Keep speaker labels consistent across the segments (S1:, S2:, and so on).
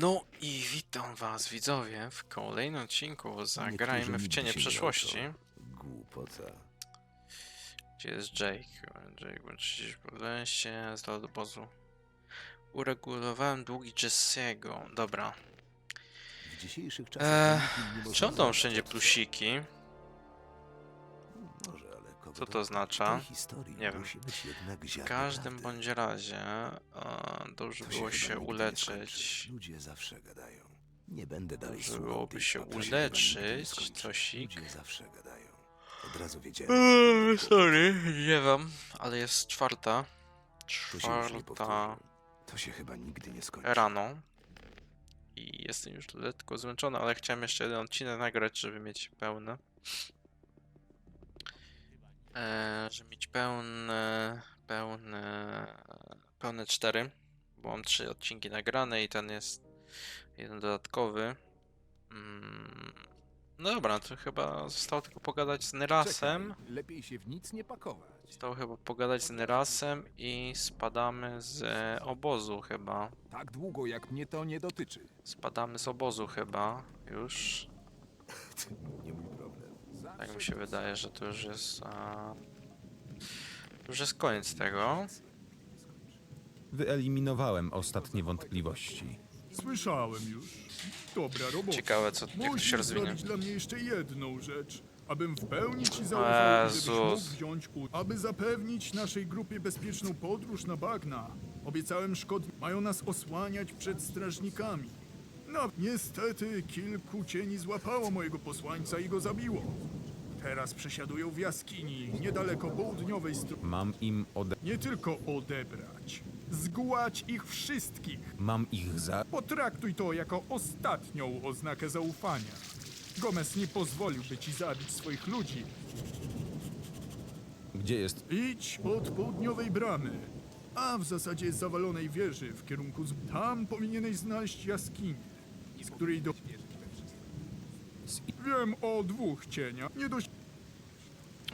S1: No i witam was widzowie w kolejnym odcinku Zagrajmy w Cienie Przeszłości.
S2: Głupota.
S1: Gdzie jest Jake? Jake będzie po lesie, z do obozu. Uregulowałem długi Jesse'ego. Dobra.
S2: W dzisiejszych czasach
S1: Eee,
S2: można
S1: Czemu tam wszędzie plusiki? Co to oznacza? Nie wiem. W każdym bądź razie e, dobrze było się uleczyć.
S2: Ludzie zawsze gadają. Nie będę dalej
S1: Dobrze byłoby się uleczyć, cosik.
S2: Od razu wiedziałem.
S1: Eee, sorry, nie wiem, ale jest czwarta. Czwarta.
S2: To się chyba nigdy nie skończy.
S1: rano. I jestem już lekko zmęczony, ale chciałem jeszcze jeden odcinek nagrać, żeby mieć pełny. Eee, żeby mieć pełne, pełne, pełne cztery. Bo mam trzy odcinki nagrane i ten jest jeden dodatkowy. Mm, No dobra, to chyba zostało tylko pogadać z Nerasem.
S3: Czekaj, lepiej się w nic nie pakować.
S1: Zostało chyba pogadać z Nerasem i spadamy z e, obozu chyba.
S3: Tak długo jak mnie to nie dotyczy.
S1: Spadamy z obozu chyba już.
S2: Nie mój.
S1: Tak mi się wydaje, że to już jest. A... Już jest koniec tego.
S4: Wyeliminowałem ostatnie wątpliwości.
S5: Słyszałem już. Dobra robota.
S1: Ciekawe, co jak to się
S5: Musisz
S1: rozwinie.
S5: zrobić dla mnie jeszcze jedną rzecz. Abym w pełni ci zaufał, mógł wziąć. Aby zapewnić naszej grupie bezpieczną podróż na bagna. Obiecałem szkod... Mają nas osłaniać przed strażnikami. No, niestety kilku cieni złapało mojego posłańca i go zabiło. Teraz przesiadują w jaskini, niedaleko południowej strony.
S4: Mam im ode...
S5: Nie tylko odebrać. Zgładź ich wszystkich.
S4: Mam ich za...
S5: Potraktuj to jako ostatnią oznakę zaufania. Gomez nie pozwoliłby ci zabić swoich ludzi.
S4: Gdzie jest...
S5: Idź od południowej bramy, a w zasadzie zawalonej wieży w kierunku z... Tam powinieneś znaleźć jaskinię, z której do... Wiem o dwóch cieniach. Nie dość...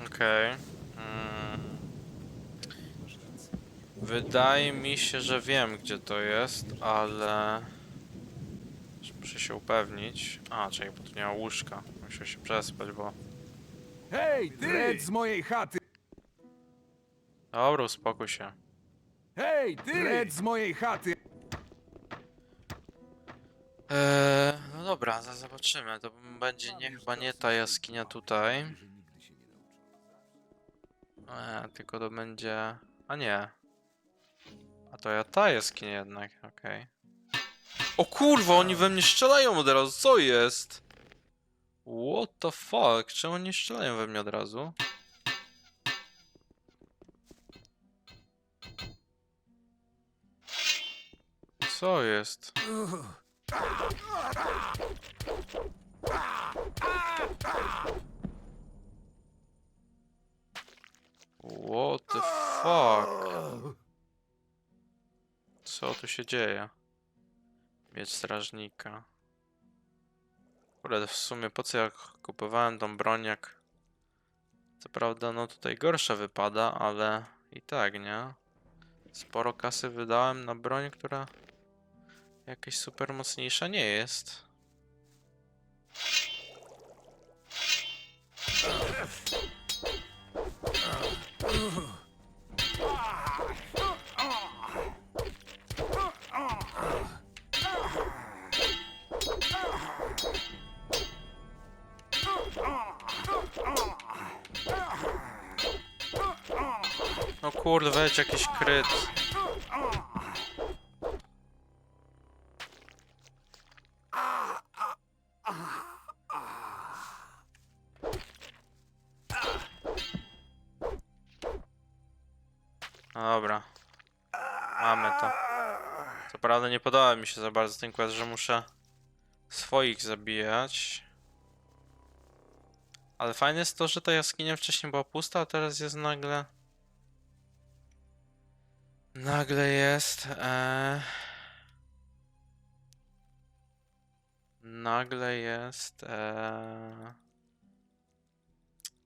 S1: Okej. Mm. Wydaje mi się, że wiem gdzie to jest, ale. Muszę się upewnić. A, czekaj, bo tu nie ma łóżka. Muszę się przespać, bo.
S3: Hej, ty! Red z mojej chaty!
S1: Dobra, uspokój się.
S3: Hej, ty! Red z mojej chaty!
S1: Eee, no dobra, za- zobaczymy. To będzie nie, chyba nie ta jaskinia tutaj. Eee, tylko to będzie. A nie. A to ja ta jaskinia jednak, okej. O kurwa, oni we mnie strzelają od razu, co jest? What the fuck? Czemu oni strzelają we mnie od razu? Co jest? Fuck? Co tu się dzieje? Mieć strażnika. Kurde, w sumie po co ja kupowałem tą broń jak... Co prawda, no tutaj gorsza wypada, ale i tak, nie? Sporo kasy wydałem na broń, która jakaś super mocniejsza nie jest. No kurde, weź jakiś kryt. No dobra. Mamy to. Co prawda nie podoba mi się za bardzo ten quest, że muszę swoich zabijać. Ale fajne jest to, że ta jaskinia wcześniej była pusta, a teraz jest nagle... Nagle jest... E... Nagle jest... E...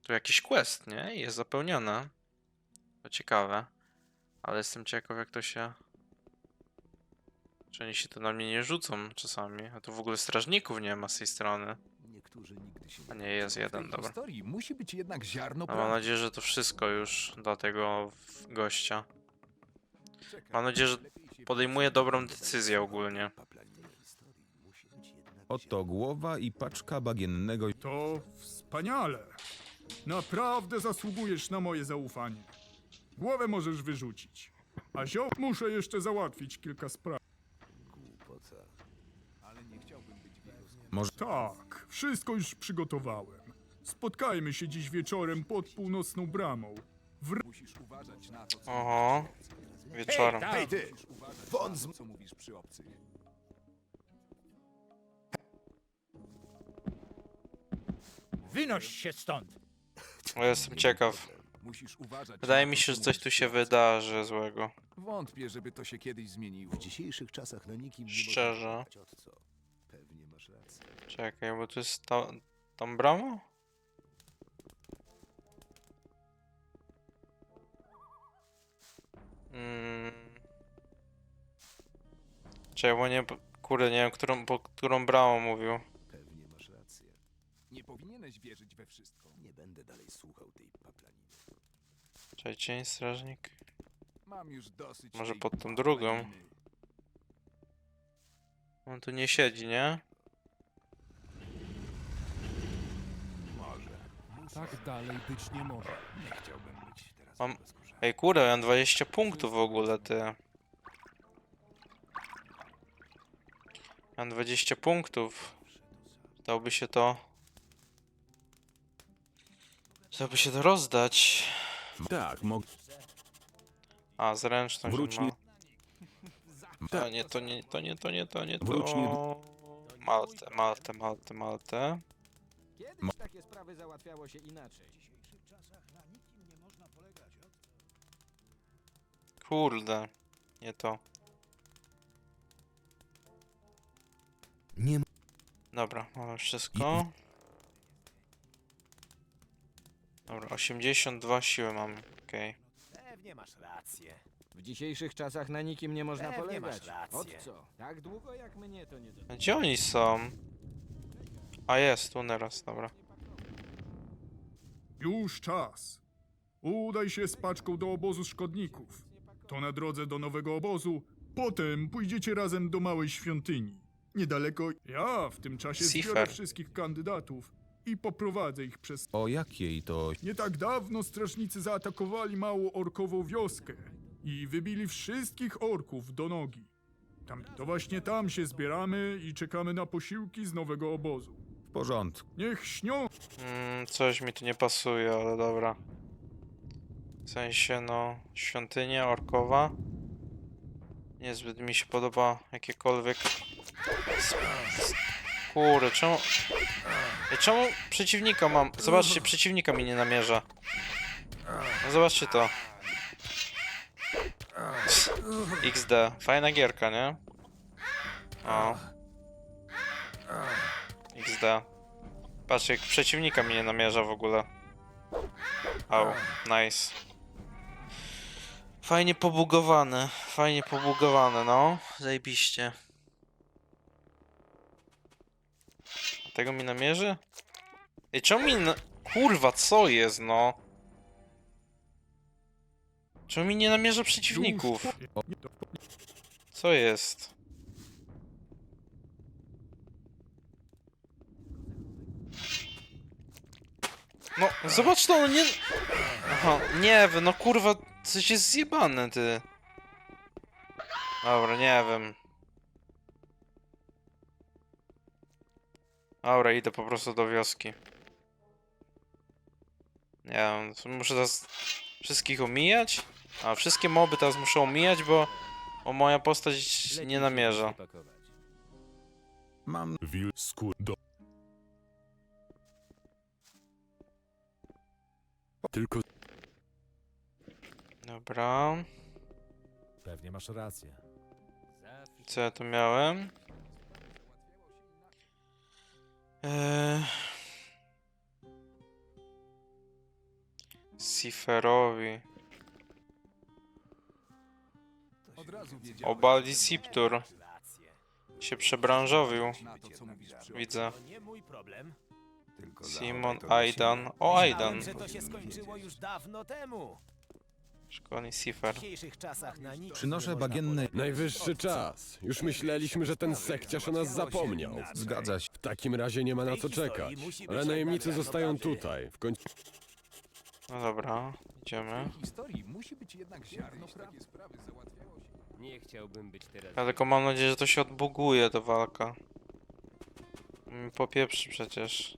S1: Tu jakiś quest, nie? Jest zapełnione. To ciekawe. Ale jestem ciekaw jak to się... Czy oni się tu na mnie nie rzucą czasami? A tu w ogóle strażników nie ma z tej strony.
S2: Niektórzy nigdy się
S1: A
S2: nie
S1: jest jeden, dobra.
S3: historii musi być jednak ziarno
S1: No, mam nadzieję, że to wszystko już dla tego gościa. Mam nadzieję, że podejmuje dobrą decyzję ogólnie.
S4: Oto głowa i paczka bagiennego
S5: To wspaniale. Naprawdę zasługujesz na moje zaufanie. Głowę możesz wyrzucić. A zioł muszę jeszcze załatwić kilka spraw.
S2: głupota.
S3: Ale nie chciałbym być w jego skórze.
S5: Tak, wszystko już przygotowałem. Spotkajmy się dziś wieczorem pod północną bramą.
S3: Musisz uważać na to, co
S1: Oho, wieczorem.
S3: Hej, ty!
S2: Won z-
S3: co mówisz przy obcych.
S6: Wynoś się stąd!
S1: O, jestem ciekaw.
S3: Musisz uważać
S1: Wydaje mi się, że coś tu się wydarzy złego.
S3: Wątpię, żeby to się kiedyś zmieniło.
S2: W dzisiejszych czasach na nikim nie
S1: Szczerze.
S2: można powiedzieć, od co. Pewnie masz rację.
S1: Czekaj, bo tu jest ta, tam brama? Mm. Czekaj, bo nie... Kurde, nie wiem, którą, po którą bramą mówił.
S2: Pewnie masz rację.
S3: Nie powinieneś wierzyć we wszystko.
S2: Nie będę dalej słuchał tej paplaniny.
S1: Czekaj, cień strażnik.
S3: Mam już dosyć
S1: Może
S3: tej
S1: pod tą drugą?
S3: paplaniny.
S1: On tu nie siedzi, nie?
S7: Tak dalej być nie może.
S3: Nie chciałbym być teraz
S1: Mam-. Ej, kurde, ja mam 20 punktów w ogóle, ty. Mam 20 punktów. Dałoby się to... Dałoby się to rozdać.
S4: Tak, mogę.
S1: A, zręczność
S4: Wróć
S1: ma.
S4: nie-
S1: A, nie, to nie, to nie, to nie, to nie,
S4: Wróć nie-
S1: to... Maltę, Maltę, Maltę, Maltę.
S6: Kiedyś takie sprawy załatwiało się inaczej.
S1: Kurde. Nie to.
S2: Nie
S1: Dobra, mamy wszystko. Dobra, 82 siły mamy, okej.
S6: Pewnie masz rację. W dzisiejszych czasach na nikim nie można
S2: Pewnie
S6: polegać.
S2: masz rację.
S6: Od co? Tak długo jak mnie to nie dotyczy.
S1: Gdzie oni są? A jest, tu teraz, dobra.
S5: Już czas. Udaj się z paczką do obozu szkodników. To na drodze do nowego obozu. Potem pójdziecie razem do małej świątyni. Niedaleko. Ja w tym czasie zbiorę
S1: Cifer.
S5: wszystkich kandydatów i poprowadzę ich przez.
S4: O jakiej to
S5: Nie tak dawno strażnicy zaatakowali małą orkową wioskę i wybili wszystkich orków do nogi. Tam, to właśnie tam się zbieramy i czekamy na posiłki z nowego obozu.
S4: w porządku?
S5: Niech śnią
S1: Mm, coś mi tu nie pasuje, ale dobra. W sensie, no, świątynia orkowa. Niezbyt mi się podoba jakiekolwiek... Kurde, czemu... Czemu przeciwnika mam... Zobaczcie, przeciwnika mi nie namierza. No zobaczcie to. XD. Fajna gierka, nie? O. XD. Patrz, jak przeciwnika mi nie namierza w ogóle. Au, nice. Fajnie pobugowane, fajnie pobugowane, no. Zajebiście. Tego mi namierzy? Ej, czemu mi na... Kurwa, co jest, no? Czemu mi nie namierza przeciwników? Co jest? No, zobacz to, no nie... Aha, nie wiem, no kurwa, coś jest zjebane, ty. Dobra, nie wiem. Dobra, idę po prostu do wioski. Nie wiem, muszę teraz wszystkich omijać? A, wszystkie moby teraz muszę omijać, bo... Bo moja postać nie namierza.
S4: Mam
S5: Wil skur do. Tylko
S1: Dobra.
S7: Pewnie masz rację.
S1: Co ja tu miałem? Eee... Siferowi.
S3: Od razu wiedziałem.
S1: Obali Siptur. Się przebranżowił.
S3: Na to, co mówisz przy
S1: Widzę.
S6: To nie mój problem.
S2: Tylko
S1: Simon,
S2: to
S1: Aidan. O, Aidan.
S6: Myślałem, że to się skończyło już dawno temu.
S1: Szkolny
S6: W
S1: Sifer.
S6: dzisiejszych czasach na nic
S4: Przynoszę
S6: można
S4: bagienne...
S8: Najwyższy czas. Już myśleliśmy, że ten sekciarz o nas zapomniał.
S4: Zgadza się.
S8: W takim razie nie ma na co czekać. Ale najemnicy zostają tutaj. W końcu
S1: No dobra, idziemy.
S3: W historii musi być jednak ziarno prawdy. sprawy załatwiało się.
S6: Nie chciałbym być teraz.
S1: Ja tylko mam nadzieję, że to się odbuguje ta walka. Mm, Popieprzy przecież.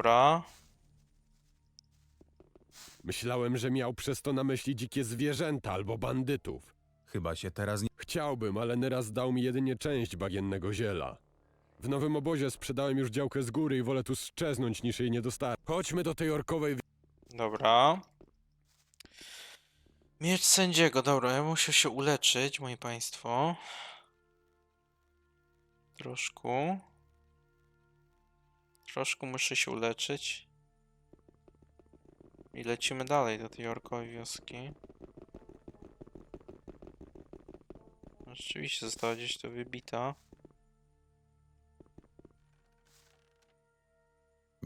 S1: Dobra.
S8: myślałem, że miał przez to na myśli dzikie zwierzęta albo bandytów.
S4: Chyba się teraz nie...
S8: Chciałbym, ale Neraz dał mi jedynie część bagiennego ziela. W nowym obozie sprzedałem już działkę z góry i wolę tu szczeznąć niż jej nie dostać. Chodźmy do tej orkowej
S1: Dobra. Miecz sędziego, dobra, ja muszę się uleczyć, moi państwo. Troszkę. Troszkę muszę się uleczyć. I lecimy dalej do tej orkowej wioski. Rzeczywiście została gdzieś to wybita.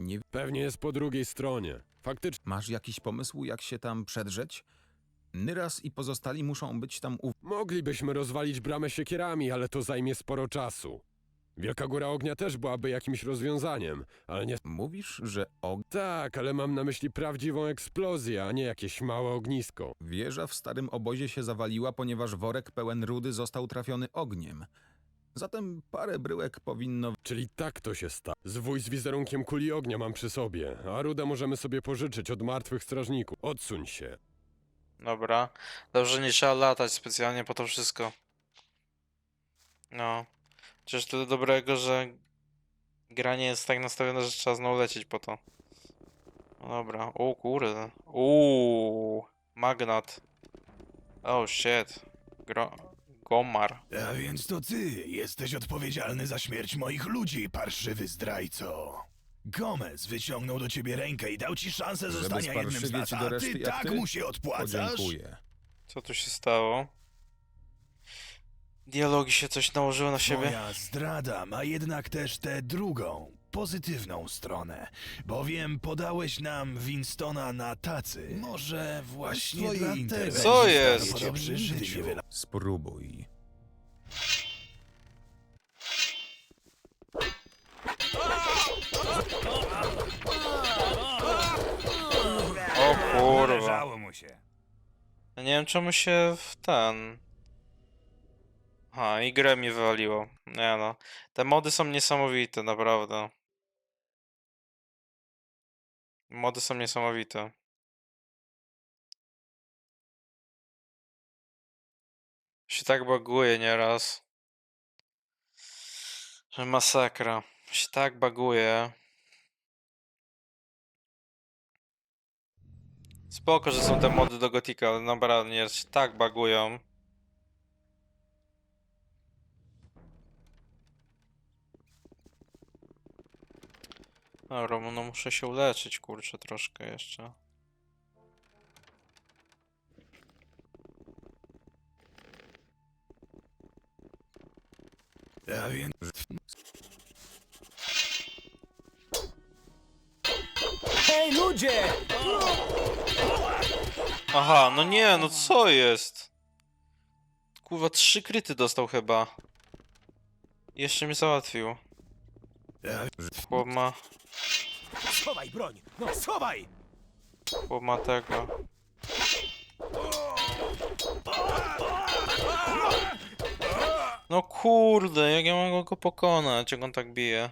S4: nie...
S8: Pewnie jest po drugiej stronie. Faktycznie.
S4: Masz jakiś pomysł, jak się tam przedrzeć? Nyras i pozostali muszą być tam u...
S8: Moglibyśmy rozwalić bramę siekierami, ale to zajmie sporo czasu. Wielka Góra Ognia też byłaby jakimś rozwiązaniem, ale nie...
S4: Mówisz, że og...
S8: Tak, ale mam na myśli prawdziwą eksplozję, a nie jakieś małe ognisko.
S4: Wieża w starym obozie się zawaliła, ponieważ worek pełen rudy został trafiony ogniem. Zatem parę bryłek powinno...
S8: Czyli tak to się stało. Zwój z wizerunkiem kuli ognia mam przy sobie, a rudę możemy sobie pożyczyć od martwych strażników. Odsuń się.
S1: Dobra. Dobrze, nie trzeba latać specjalnie po to wszystko. No. Przecież tyle dobrego, że gra nie jest tak nastawiona, że trzeba znowu lecieć po to. No dobra. O kurde. Uuu. Magnat. Oh shit. Gro Gomar.
S9: A więc to ty jesteś odpowiedzialny za śmierć moich ludzi, parszywy zdrajco. Gomez wyciągnął do ciebie rękę i dał ci szansę zostania jednym z nas,
S4: do
S9: a
S4: reszty
S9: ty
S4: jak
S9: tak
S4: ty?
S9: mu się odpłacasz?
S4: Podziękuję.
S1: Co tu się stało? Dialogi się coś nałożyły na siebie.
S9: Moja zdrada ma jednak też tę drugą, pozytywną stronę, bowiem podałeś nam Winstona na tacy. Może właśnie
S2: Twoje
S9: dlatego
S2: interesy
S1: Co jest?
S9: cię przy życiu.
S4: Spróbuj.
S1: O kurwa.
S3: Należało mu się.
S1: Ja nie wiem czemu się w ten... Aha, i grę mi wywaliło. Nie no. Te mody są niesamowite, naprawdę. Mody są niesamowite. Się tak baguje nieraz. Że masakra. Się tak baguje. Spoko, że są te mody do Gotika, ale naprawdę się tak bagują. Dobra, no muszę się uleczyć, kurczę, troszkę jeszcze.
S9: A więc
S6: Hej, ludzie!
S1: Aha, no nie, no co jest? Kurwa, trzy kryty dostał chyba. Jeszcze mnie załatwił. Chłop ma,
S6: Schowaj broń! No, schowaj!
S1: chłop ma tego. No kurde, jak ja mogę go pokonać, jak on tak bije?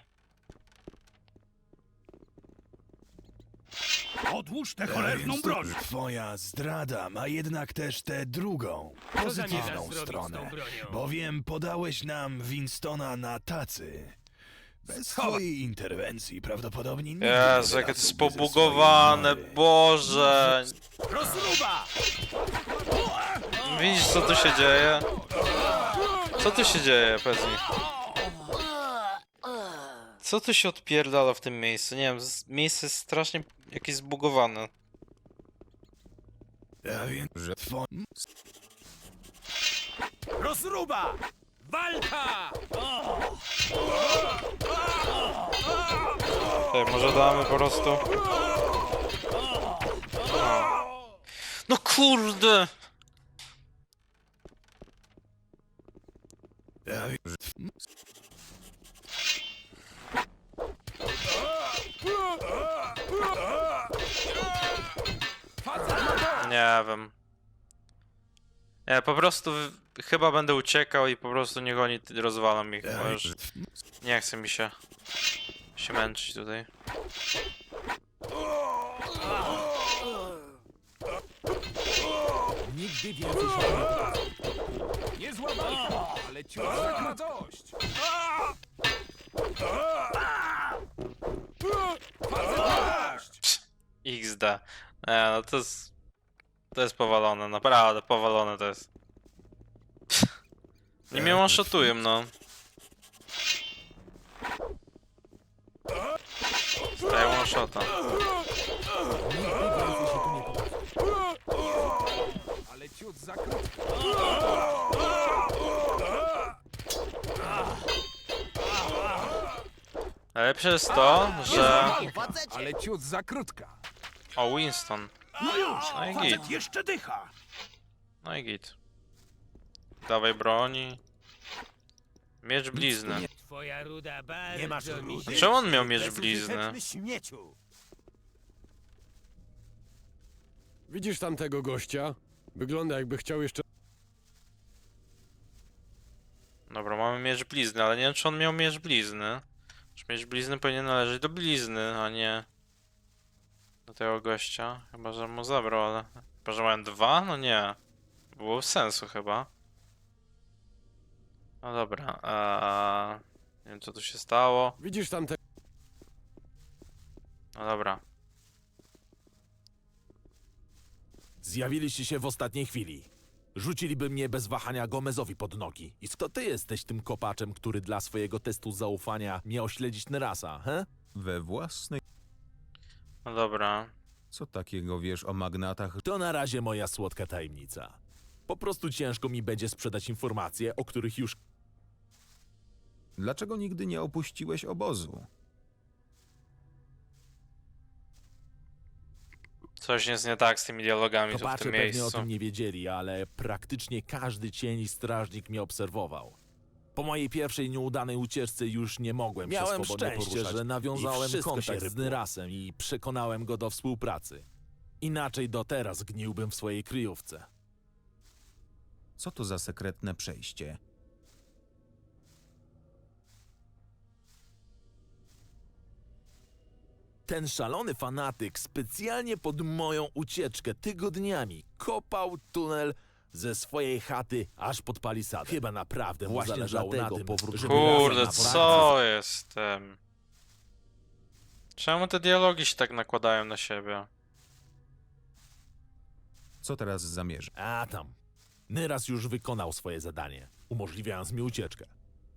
S9: Odłóż tę cholerną broń! Twoja zdrada ma jednak też tę drugą, pozytywną stronę. Bowiem podałeś nam Winstona na tacy. Bez twojej interwencji prawdopodobnie nigdy
S1: Jezu,
S9: nie
S1: jakie to jest
S9: swojej
S1: pobugowane. Boże!
S9: Rozruba!
S1: Widzisz co tu się dzieje? Co tu się dzieje, powiedz mi? Co tu się odpierdala w tym miejscu? Nie wiem, z- miejsce jest strasznie jakieś zbugowane.
S9: A więc
S4: Że-.
S6: Rozruba! Walka!
S1: Tutaj może damy po prostu. No, kurde! Nie wiem. Nie, po prostu chyba będę uciekał i po prostu niech oni rozwalam ich, bo już nie chce mi się się męczyć tutaj.
S7: Nigdy więcej się nie
S6: walka, ale ciut tak ma dość.
S1: XD. Nie, no to jest... To jest powalone, naprawdę powalone to jest. Nie mnie one-shotują, no. Daję
S7: nie pokaże.
S6: Ale ciut za.
S1: Najlepsze jest to, że...
S6: Ale ciut za krótka.
S1: O, Winston.
S9: No już,
S1: No i git.
S9: jeszcze dycha.
S1: No i git. Dawaj broni. Miecz blizny.
S6: Twoja ruda bardzo
S9: Nie masz
S6: mi
S9: rudy?
S6: się...
S1: Czemu on miał miecz blizny?
S9: śmieciu.
S8: Widzisz tamtego gościa? Wygląda jakby chciał jeszcze...
S1: Dobra, mamy miecz blizny, ale nie wiem czy on miał miecz blizny. Czy miecz blizny powinien należeć do blizny, a nie do tego gościa. Chyba, że mu zabrał, ale... Chyba, że mają dwa? No nie. Było sensu chyba. No dobra, eee... Nie wiem co tu się stało.
S8: Widzisz tamte...
S1: No dobra.
S10: Zjawiliście się w ostatniej chwili. Rzuciliby mnie bez wahania Gomezowi pod nogi. I to ty jesteś tym kopaczem, który dla swojego testu zaufania miał śledzić Nerasa, he?
S4: we własnej...
S1: No dobra.
S4: Co takiego wiesz o magnatach?
S10: To na razie moja słodka tajemnica. Po prostu ciężko mi będzie sprzedać informacje, o których już
S4: Dlaczego nigdy nie opuściłeś obozu?
S1: Coś jest nie tak z tymi dialogami tu w
S10: kopacze
S1: tym
S10: pewnie o
S1: miejscu.
S10: tym nie wiedzieli, ale praktycznie każdy cień i strażnik mnie obserwował. Po mojej pierwszej nieudanej ucieczce już nie mogłem
S2: Miałem
S10: się swobodnie
S2: szczęście,
S10: poruszać.
S2: że nawiązałem
S10: I wszystko
S2: kontakt
S10: się
S2: z
S10: z Nyrasem i przekonałem go do współpracy. Inaczej do teraz gniłbym w swojej kryjówce.
S4: Co to za sekretne przejście?
S10: Ten szalony fanatyk specjalnie pod moją ucieczkę tygodniami kopał tunel ze swojej chaty aż pod palisadę. Chyba naprawdę mu
S2: Właśnie
S10: zależało na
S2: dlatego
S10: tym,
S2: powrót-
S10: żeby
S1: Kurde,
S10: razem na
S1: co jest tym? Czemu te dialogi się tak nakładają na siebie?
S4: Co teraz zamierzasz?
S10: A tam. Nyras już wykonał swoje zadanie, umożliwiając mi ucieczkę.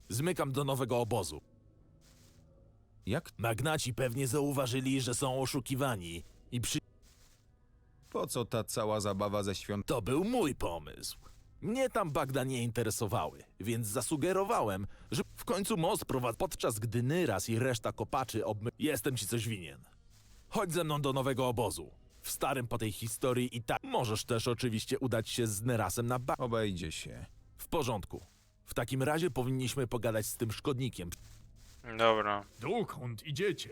S10: Zmykam do nowego obozu.
S4: Jak?
S10: Magnaci pewnie zauważyli, że są oszukiwani i przy...
S4: Po co ta cała zabawa ze świąt?
S10: To był mój pomysł. Mnie tam bagna nie interesowały, więc zasugerowałem, że w końcu most prowadzi, podczas gdy Nyras i reszta kopaczy obmy... Jestem ci coś winien. Chodź ze mną do nowego obozu. W starym po tej historii i tak... Możesz też oczywiście udać się z Nyrasem na ba...
S4: Obejdzie się.
S10: W porządku. W takim razie powinniśmy pogadać z tym szkodnikiem.
S1: Dobra.
S5: Dokąd idziecie?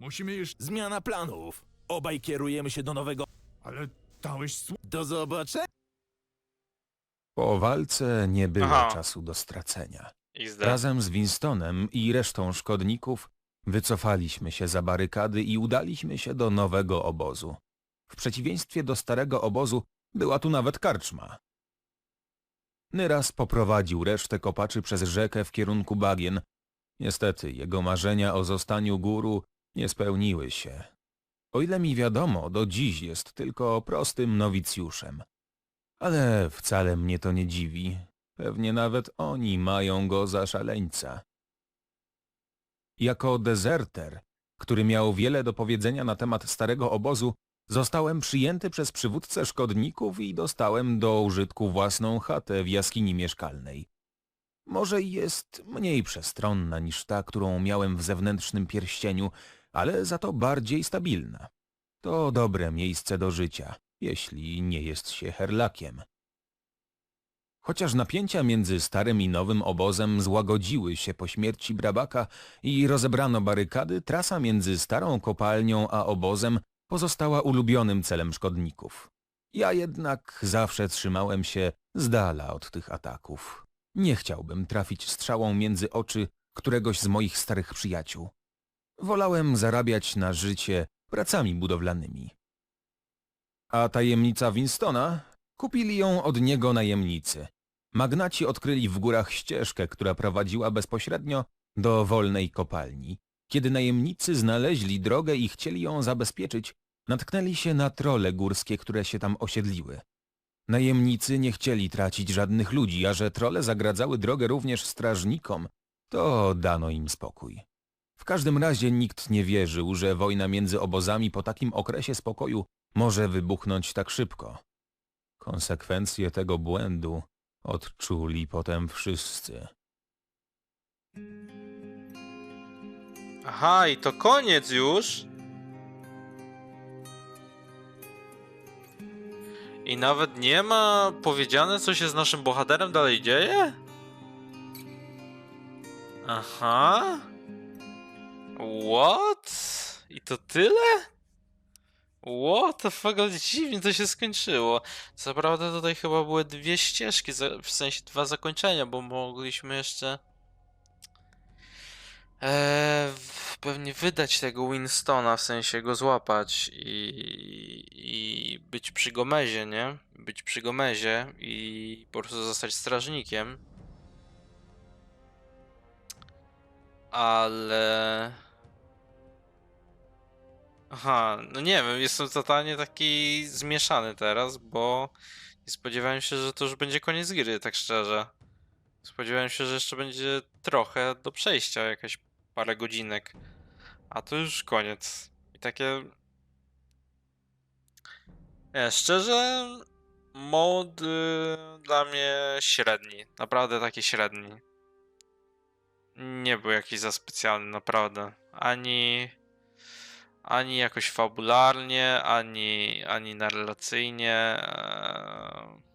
S5: Musimy jeszcze...
S10: Zmiana planów. Obaj kierujemy się do nowego...
S5: Ale dałeś słowo.
S10: Do zobaczenia!
S2: Po walce nie było
S1: Aha.
S2: czasu do stracenia. Razem z Winstonem i resztą szkodników
S4: Wycofaliśmy się za barykady i udaliśmy się do nowego obozu. W przeciwieństwie do starego obozu była tu nawet karczma. Nyras poprowadził resztę kopaczy przez rzekę w kierunku bagien. Niestety jego marzenia o zostaniu guru nie spełniły się. O ile mi wiadomo, do dziś jest tylko prostym nowicjuszem. Ale wcale mnie to nie dziwi. Pewnie nawet oni mają go za szaleńca. Jako dezerter, który miał wiele do powiedzenia na temat starego obozu, zostałem przyjęty przez przywódcę szkodników i dostałem do użytku własną chatę w jaskini mieszkalnej. Może jest mniej przestronna niż ta, którą miałem w zewnętrznym pierścieniu, ale za to bardziej stabilna. To dobre miejsce do życia, jeśli nie jest się herlakiem. Chociaż napięcia między starym i nowym obozem złagodziły się po śmierci Brabaka i rozebrano barykady, trasa między starą kopalnią a obozem pozostała ulubionym celem szkodników. Ja jednak zawsze trzymałem się z dala od tych ataków. Nie chciałbym trafić strzałą między oczy któregoś z moich starych przyjaciół. Wolałem zarabiać na życie pracami budowlanymi. A tajemnica Winstona? Kupili ją od niego najemnicy. Magnaci odkryli w górach ścieżkę, która prowadziła bezpośrednio do wolnej kopalni. Kiedy najemnicy znaleźli drogę i chcieli ją zabezpieczyć, natknęli się na trole górskie, które się tam osiedliły. Najemnicy nie chcieli tracić żadnych ludzi, a że trole zagradzały drogę również strażnikom, to dano im spokój. W każdym razie nikt nie wierzył, że wojna między obozami po takim okresie spokoju może wybuchnąć tak szybko. Konsekwencje tego błędu odczuli potem wszyscy.
S1: Aha, i to koniec już? I nawet nie ma powiedziane, co się z naszym bohaterem dalej dzieje? Aha. What? I to tyle? What the fuck, ale dziwnie to się skończyło. Co prawda tutaj chyba były dwie ścieżki, w sensie dwa zakończenia, bo mogliśmy jeszcze... Eee, pewnie wydać tego Winstona, w sensie go złapać i, i być przy Gomezie, nie? Być przy Gomezie i po prostu zostać strażnikiem. Ale... Aha, no nie wiem, jestem totalnie taki zmieszany teraz, bo nie spodziewałem się, że to już będzie koniec gry, tak szczerze. Spodziewałem się, że jeszcze będzie trochę do przejścia, jakieś parę godzinek. A to już koniec. I takie. Nie, szczerze, mod y, dla mnie średni. Naprawdę taki średni. Nie był jakiś za specjalny, naprawdę. Ani. Ani jakoś fabularnie, ani, ani narracyjnie. eee.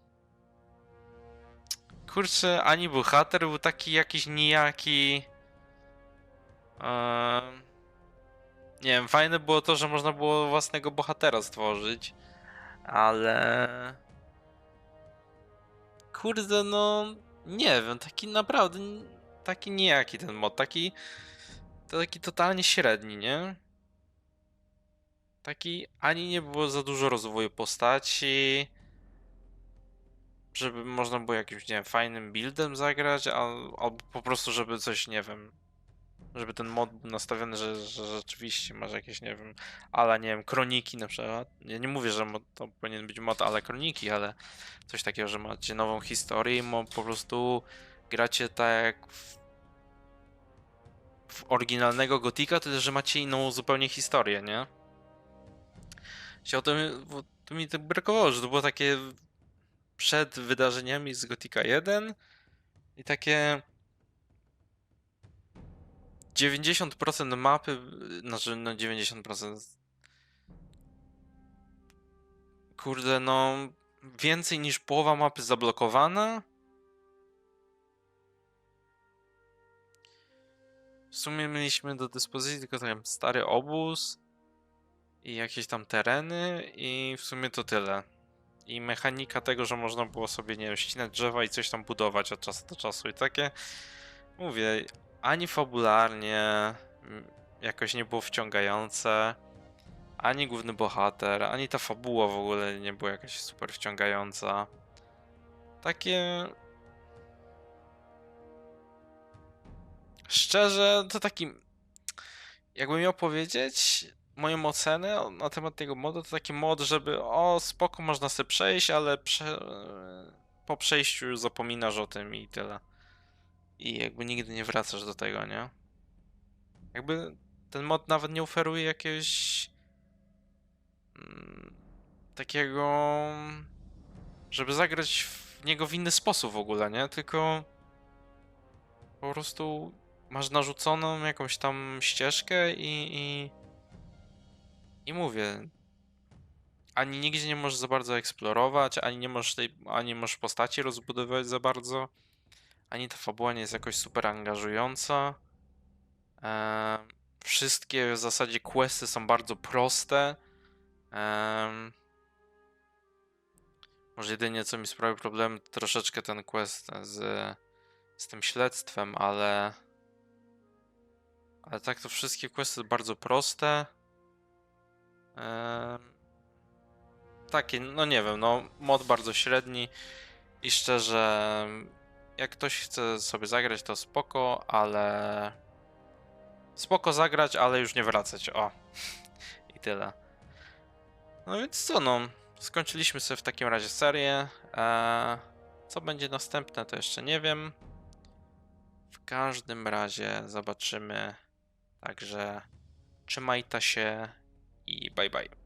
S1: Kurczę, ani bohater był taki jakiś nijaki. Nie wiem, fajne było to, że można było własnego bohatera stworzyć, ale. Kurde, no. Nie wiem, taki naprawdę. Taki nijaki ten mod, taki. To taki totalnie średni, nie? Taki ani nie było za dużo rozwoju postaci żeby można było jakimś, nie wiem, fajnym buildem zagrać, al, albo po prostu, żeby coś, nie wiem, żeby ten mod był nastawiony, że, że rzeczywiście masz jakieś, nie wiem, ale nie wiem, kroniki na przykład. Ja nie mówię, że mod, to powinien być mod, ale kroniki, ale coś takiego, że macie nową historię i po prostu gracie tak w, w oryginalnego Gotika, tyle że macie inną zupełnie historię, nie? Się o tym, to mi tak brakowało, że to było takie przed wydarzeniami z Gotika 1 i takie 90% mapy, znaczy no 90% kurde no więcej niż połowa mapy zablokowana? W sumie mieliśmy do dyspozycji tylko ten stary obóz i jakieś tam tereny i w sumie to tyle. I mechanika tego, że można było sobie, nie wiem, ścinać drzewa i coś tam budować od czasu do czasu i takie, mówię, ani fabularnie, mm, jakoś nie było wciągające. Ani główny bohater, ani ta fabuła w ogóle nie była jakaś super wciągająca. Takie. Szczerze, to taki. Jakbym miał powiedzieć moją ocenę na temat tego modu, to taki mod, żeby o spoko, można sobie przejść, ale prze... po przejściu zapominasz o tym i tyle. I jakby nigdy nie wracasz do tego, nie? Jakby ten mod nawet nie oferuje jakiegoś mm, takiego, żeby zagrać w niego w inny sposób w ogóle, nie? Tylko po prostu masz narzuconą jakąś tam ścieżkę i, i, i mówię, ani nigdzie nie możesz za bardzo eksplorować, ani nie możesz tej, ani możesz postaci rozbudowywać za bardzo, ani ta fabuła nie jest jakoś super angażująca. Wszystkie w zasadzie questy są bardzo proste. Może jedynie co mi sprawi problem, troszeczkę ten quest z, z tym śledztwem, ale. Ale tak to wszystkie questy bardzo proste. Takie, no nie wiem, no mod bardzo średni i szczerze, jak ktoś chce sobie zagrać, to spoko, ale spoko zagrać, ale już nie wracać, o. I tyle. No więc co, no, skończyliśmy sobie w takim razie serię. Eee, co będzie następne, to jeszcze nie wiem. W każdym razie zobaczymy. Także trzymajta się i bye bye.